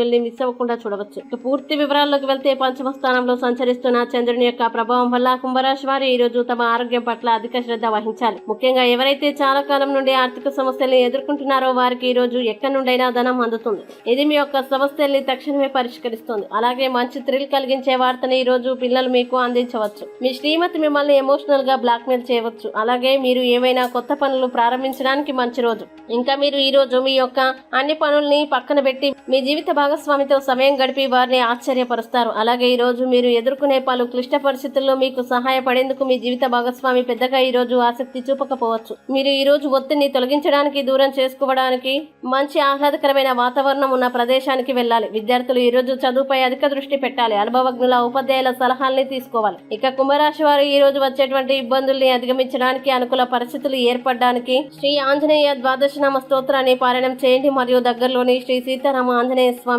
వీడియోల్ని miss అవ్వకుండా చూడవచ్చు. ఇక పూర్తి వివరాల్లోకి వెళ్తే పంచమ స్థానంలో సంచరిస్తున్న చంద్రుని యొక్క ప్రభావం వల్ల కుంభరాశి వారు ఈ రోజు తమ ఆరోగ్యం పట్ల అధిక శ్రద్ధ వహించాలి. ముఖ్యంగా ఎవరైతే చాలా కాలం నుండి ఆర్థిక సమస్యల్ని ఎదుర్కొంటున్నారో వారికి ఈ రోజు ఎక్కడి నుండైనా ధనం అందుతుంది. ఇది మీ యొక్క సమస్యల్ని తక్షణమే పరిష్కరిస్తుంది. అలాగే మంచి థ్రిల్ కలిగించే వార్తని ఈ రోజు పిల్లలు మీకు అందించవచ్చు. మీ శ్రీమతి మిమ్మల్ని ఎమోషనల్గా బ్లాక్మెయిల్ చేయవచ్చు. అలాగే మీరు ఏవైనా కొత్త పనులు ప్రారంభించడానికి మంచి రోజు. ఇంకా మీరు ఈ రోజు మీ యొక్క అన్ని పనుల్ని పక్కన పెట్టి మీ జీవిత భాగం భాగస్వామితో సమయం గడిపి వారిని ఆశ్చర్యపరుస్తారు. అలాగే ఈ రోజు మీరు ఎదుర్కొనే పలు క్లిష్ట పరిస్థితుల్లో మీకు సహాయపడేందుకు మీ జీవిత భాగస్వామి పెద్దగా ఈ రోజు ఆసక్తి చూపకపోవచ్చు. మీరు ఈ రోజు ఒత్తిడిని తొలగించడానికి దూరం చేసుకోవడానికి మంచి ఆహ్లాదకరమైన వాతావరణం ఉన్న ప్రదేశానికి వెళ్ళాలి. విద్యార్థులు ఈ రోజు చదువుపై అధిక దృష్టి పెట్టాలి. అనుభవజ్ఞుల ఉపాధ్యాయుల సలహాల్ని తీసుకోవాలి. ఇక కుంభరాశి వారు ఈ రోజు వచ్చేటువంటి ఇబ్బందుల్ని అధిగమించడానికి అనుకూల పరిస్థితులు ఏర్పడడానికి శ్రీ ఆంజనేయ ద్వాదశనామ స్తోత్రాన్ని పారాయణం చేయండి. మరియు దగ్గరలోని శ్రీ సీతారామ ఆంజనేయ స్వామి